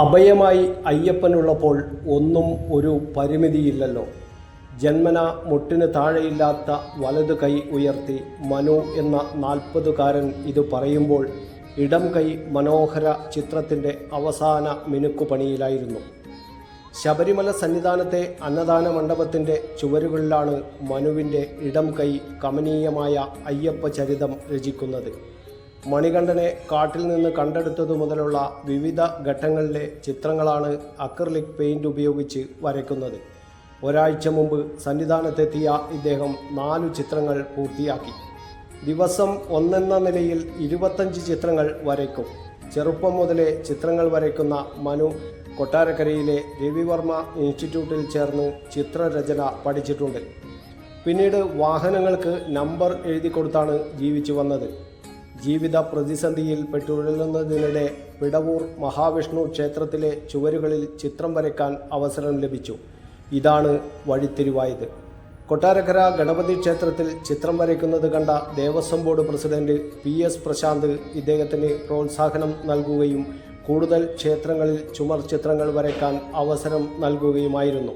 അഭയമായി അയ്യപ്പനുള്ളപ്പോൾ ഒന്നും ഒരു പരിമിതിയില്ലല്ലോ. ജന്മന മുട്ടിന് താഴെയില്ലാത്ത വലതു കൈ ഉയർത്തി മനു എന്ന നാൽപ്പതുകാരൻ ഇത് പറയുമ്പോൾ ഇടം കൈ മനോഹര ചിത്രത്തിന്റെ അവസാന മിനുക്കുപണിയിലായിരുന്നു ശബരിമല സന്നിധാനത്തെ അന്നദാന മണ്ഡപത്തിന്റെ ചുവരുകളിലാണ് മനുവിന്റെ ഇടം കൈ കമനീയമായ അയ്യപ്പ ചരിതം രചിക്കുന്നത്. മണികണ്ഠനെ കാട്ടിൽ നിന്ന് കണ്ടെടുത്തതു മുതലുള്ള വിവിധ ഘട്ടങ്ങളിലെ ചിത്രങ്ങളാണ് അക്രലിക് പെയിന്റ് ഉപയോഗിച്ച് വരയ്ക്കുന്നത്. ഒരാഴ്ച മുമ്പ് സന്നിധാനത്തെത്തിയ ഇദ്ദേഹം നാലു ചിത്രങ്ങൾ പൂർത്തിയാക്കി. ദിവസം ഒന്നെന്ന നിലയിൽ ഇരുപത്തഞ്ച് ചിത്രങ്ങൾ വരയ്ക്കും. ചെറുപ്പം മുതലേ ചിത്രങ്ങൾ വരയ്ക്കുന്ന മനു കൊട്ടാരക്കരയിലെ രവിവർമ്മ ഇൻസ്റ്റിറ്റ്യൂട്ടിൽ ചേർന്ന് ചിത്രരചന പഠിച്ചിട്ടുണ്ട്. പിന്നീട് വാഹനങ്ങൾക്ക് നമ്പർ എഴുതി കൊടുത്താണ് ജീവിച്ചു വന്നത്. ജീവിത പ്രതിസന്ധിയിൽ പെട്ടുഴലുന്നതിനിടെ പിടവൂർ മഹാവിഷ്ണു ക്ഷേത്രത്തിലെ ചുവരുകളിൽ ചിത്രം വരയ്ക്കാൻ അവസരം ലഭിച്ചു. ഇതാണ് വഴിത്തിരിവായത്. കൊട്ടാരക്കര ഗണപതി ക്ഷേത്രത്തിൽ ചിത്രം വരയ്ക്കുന്നത് കണ്ട Devaswom board president P S Prashanth ഇദ്ദേഹത്തിന് പ്രോത്സാഹനം നൽകുകയും കൂടുതൽ ക്ഷേത്രങ്ങളിൽ ചുമർ ചിത്രങ്ങൾ വരയ്ക്കാൻ അവസരം നൽകുകയുമായിരുന്നു.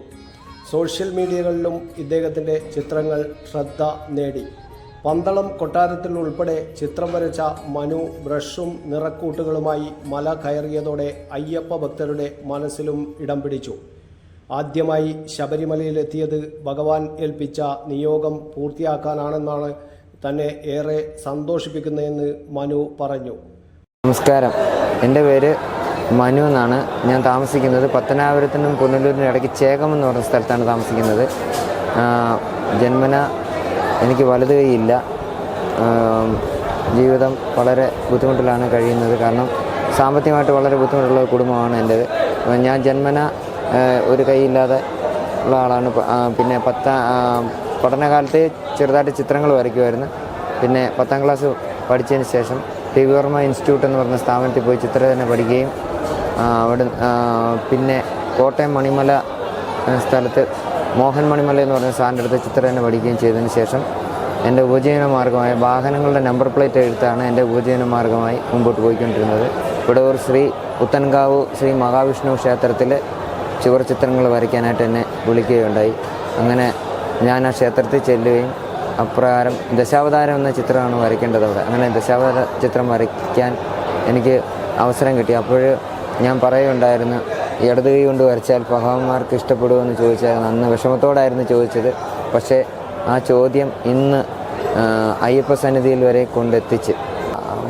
സോഷ്യൽ മീഡിയകളിലും ഇദ്ദേഹത്തിന്റെ ചിത്രങ്ങൾ ശ്രദ്ധ നേടി. പന്തളം കൊട്ടാരത്തിൽ ഉൾപ്പെടെ ചിത്രം വരച്ച മനു ബ്രഷും നിറക്കൂട്ടുകളുമായി മല കയറിയതോടെ അയ്യപ്പ ഭക്തരുടെ മനസ്സിലും ഇടം പിടിച്ചു. ആദ്യമായി ശബരിമലയിലെത്തിയത് ഭഗവാൻ ഏൽപ്പിച്ച നിയോഗം പൂർത്തിയാക്കാനാണെന്നാണ് തന്നെ ഏറെ സന്തോഷിപ്പിക്കുന്നതെന്ന് മനു പറഞ്ഞു. നമസ്കാരം. എന്റെ പേര് മനു എന്നാണ്. ഞാൻ താമസിക്കുന്നത് പത്തനാപുരത്തിനും പുനലൂരിനും ഇടയ്ക്ക് ചേകം എന്ന് പറഞ്ഞ സ്ഥലത്താണ് താമസിക്കുന്നത്. ജന്മന എനിക്ക് വലത് കൈയില്ല. ജീവിതം വളരെ ബുദ്ധിമുട്ടിലാണ് കഴിയുന്നത്. കാരണം സാമ്പത്തികമായിട്ട് വളരെ ബുദ്ധിമുട്ടുള്ള കുടുംബമാണ് എന്റേത് ഞാൻ ജന്മന ഒരു കൈയില്ലാതെ ഉള്ള ആളാണ്. പിന്നെ പത്താം പഠനകാലത്ത് ചെറുതായിട്ട് ചിത്രങ്ങൾ വരയ്ക്കുമായിരുന്നു. പിന്നെ പത്താം ക്ലാസ് പഠിച്ചതിന് ശേഷം രവിവർമ്മ ഇൻസ്റ്റിറ്റ്യൂട്ട് എന്ന് പറഞ്ഞ സ്ഥാപനത്തിൽ പോയി ചിത്രരചന പഠിക്കുകയും അവിടെ പിന്നെ കോട്ടയം മണിമല സ്ഥലത്ത് മോഹൻ മണിമല എന്ന് പറഞ്ഞ സാറിന്റെ അടുത്ത് ചിത്രരചന പഠിക്കുകയും ചെയ്തതിന് ശേഷം എന്റെ ഉപജീവന മാർഗമായ വാഹനങ്ങളുടെ നമ്പർ പ്ലേറ്റ് എഴുത്താണ് എന്റെ ഉപജീവന മാർഗമായി മുമ്പോട്ട് പോയിക്കൊണ്ടിരുന്നത്. ഇവിടെ ഒരു ശ്രീ പുത്തൻകാവ് ശ്രീ മഹാവിഷ്ണു ക്ഷേത്രത്തിൽ ചുവർ ചിത്രങ്ങൾ വരയ്ക്കാനായിട്ട് എന്നെ വിളിക്കുകയുണ്ടായി. അങ്ങനെ ഞാൻ ആ ക്ഷേത്രത്തിൽ ചെല്ലുകയും അപ്രകാരം ദശാവതാരം എന്ന ചിത്രമാണ് വരയ്ക്കേണ്ടത് അവിടെ. അങ്ങനെ ദശാവതാര ചിത്രം വരയ്ക്കാൻ എനിക്ക് അവസരം കിട്ടി. അപ്പോൾ ഞാൻ പറയുകയുണ്ടായിരുന്നു ഇടത് കൈ കൊണ്ട് വരച്ചാൽ ഭഗവാന്മാർക്ക് ഇഷ്ടപ്പെടുമെന്ന് ചോദിച്ചാൽ അന്ന് വിഷമത്തോടായിരുന്നു ചോദിച്ചത്. പക്ഷേ ആ ചോദ്യം ഇന്ന് അയ്യപ്പ സന്നിധിയിൽ വരെ കൊണ്ടെത്തിച്ച്.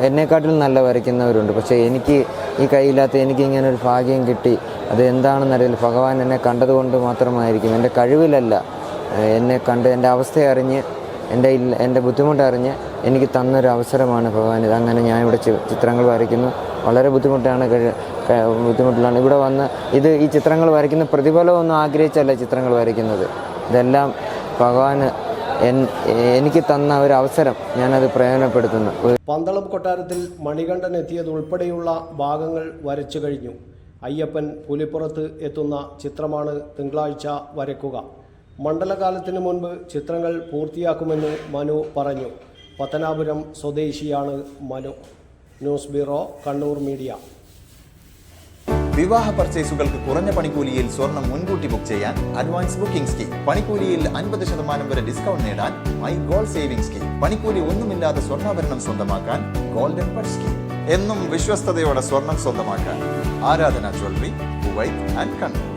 എന്നെക്കാട്ടിലും നല്ല വരയ്ക്കുന്നവരുണ്ട്. പക്ഷേ എനിക്ക് ഈ കൈയില്ലാത്ത എനിക്ക് ഇങ്ങനെ ഒരു ഭാഗ്യം കിട്ടി. അത് എന്താണെന്നറിയില്ല ഭഗവാൻ എന്നെ കണ്ടതുകൊണ്ട് മാത്രമായിരിക്കും. എന്റെ കഴിവിലല്ല എന്നെ കണ്ട് എന്റെ അവസ്ഥ അറിഞ്ഞ് എന്റെ ഇല്ല എന്റെ ബുദ്ധിമുട്ടറിഞ്ഞ് എനിക്ക് തന്നൊരു അവസരമാണ് ഭഗവാൻ. ഇത് അങ്ങനെ ഞാൻ ഇവിടെ ചിത്രങ്ങൾ വരയ്ക്കുന്നു. വളരെ ബുദ്ധിമുട്ടാണ് ബുദ്ധിമുട്ടിലാണ്. ഇവിടെ വന്ന് ഇത് ഈ ചിത്രങ്ങൾ വരയ്ക്കുന്ന പ്രതിഫലമൊന്നും ആഗ്രഹിച്ചല്ല ചിത്രങ്ങൾ വരയ്ക്കുന്നത്. ഇതെല്ലാം ഭഗവാൻ എനിക്ക് തന്ന ഒരു അവസരം ഞാനത് പ്രയോജനപ്പെടുത്തുന്നു. പന്തളം കൊട്ടാരത്തിൽ മണികണ്ഠൻ എത്തിയത് ഉൾപ്പെടെയുള്ള ഭാഗങ്ങൾ വരച്ചു കഴിഞ്ഞു. അയ്യപ്പൻ പുലിപ്പുറത്ത് എത്തുന്ന ചിത്രമാണ് തിങ്കളാഴ്ച വരയ്ക്കുക. മണ്ഡലകാലത്തിന് മുൻപ് ചിത്രങ്ങൾ പൂർത്തിയാക്കുമെന്ന് മനു പറഞ്ഞു. പത്തനാപുരം സ്വദേശിയാണ് Manu. News bureau Kannur media. വിവാഹ പർച്ചേസുകൾക്ക് കുറഞ്ഞ പണിക്കൂലിയിൽ സ്വർണം മുൻകൂട്ടി ബുക്ക് ചെയ്യാൻ അഡ്വാൻസ് ബുക്കിംഗ് സ്കീം. പണിക്കൂലിയിൽ അൻപത് ശതമാനം വരെ ഡിസ്കൗണ്ട് നേടാൻ മൈ ഗോൾഡ് സേവിംഗ് സ്കീം പണിക്കൂലി ഒന്നുമില്ലാതെ സ്വർണാഭരണം സ്വന്തമാക്കാൻ ഗോൾഡൻ പഡ് സ്കീം എന്നും വിശ്വസ്തയോടെ സ്വർണം സ്വന്തമാക്കാൻ ആരാധന ജ്വല്ലറി കുവൈറ്റ് ആൻഡ് കണ്ണൂർ.